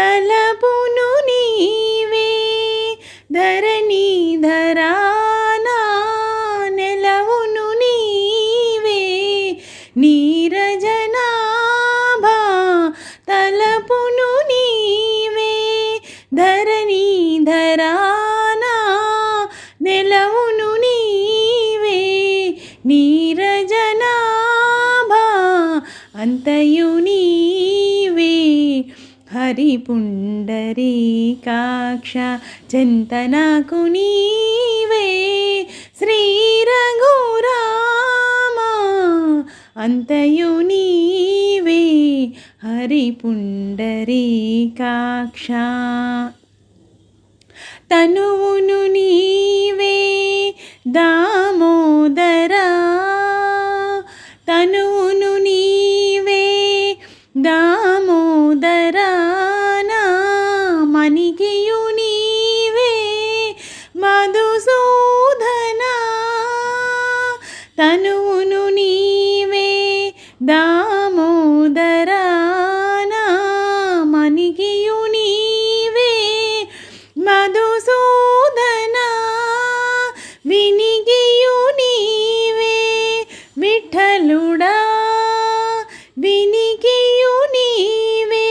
తలపును నీవే ధరణి ధరానా నెలవును నీవే. నీరజనాభా తలపును నీవే ధరణి ధరానా నెలవును నీవే. నీరజనాభా అంతయు హరి పుండరీకాక్ష చింతనకు నీవే శ్రీ రఘురామా అంతయు నీవే హరి పుండరీకాక్ష తనువును నీవే దామోదరా. తనువును నీవే దామోదరా. తనువును నీవే దామోదరా నా నీవే మధుసూదనా వినిగియు నీవే విఠలుడా వినిగియు నీవే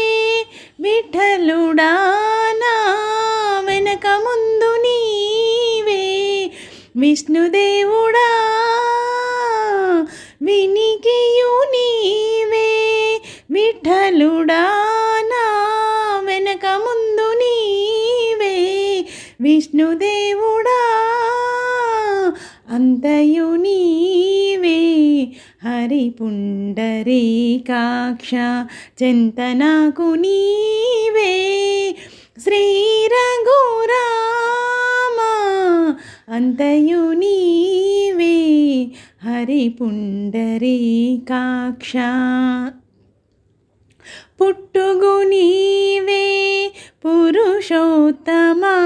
విఠలుడా వెనక ముందు నీవే విష్ణుదేవుడా వినికియు నీవే విఠలుడా నా వెనక ముందు నీవే విష్ణుదేవుడా అంతయు నీవే. హరి చింతనాకు నీవే. శ్రీరఘురామ అంతయు నీ హరి పుండరీకాక్ష పుట్టుగు నీవే పురుషోత్తమా.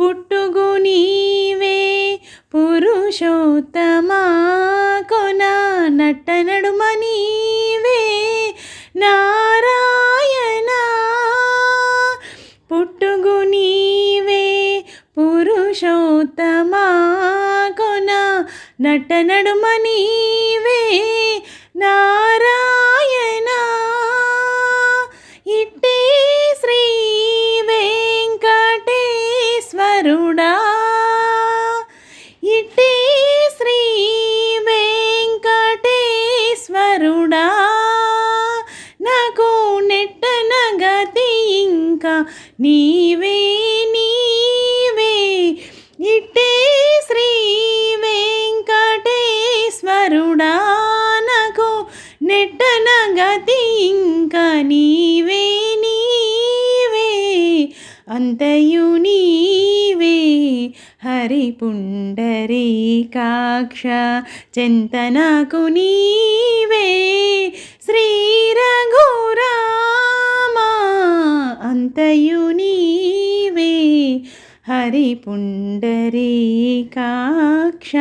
పుట్టుగు నీవే పురుషోత్తమా. కొన నట్ట నడుమ నీవే నారాయణ. పుట్టుగు నీవే పురుషోత్తమా. కొన నట్ట నీవే నారాయణ. ఇట్టే శ్రీ వెంకటేశ్వరుడా. ఇట్టే శ్రీ వెంకటేశ్వరుడా. నాకు నెట్టన గతి ఇంకా నీ నీవే నీవే అంతయు నీవే. హరి పుండరీకాక్ష చింతనకు నీవే. శ్రీరఘురామ అంతయు నీవే. హరి పుండరీకాక్ష.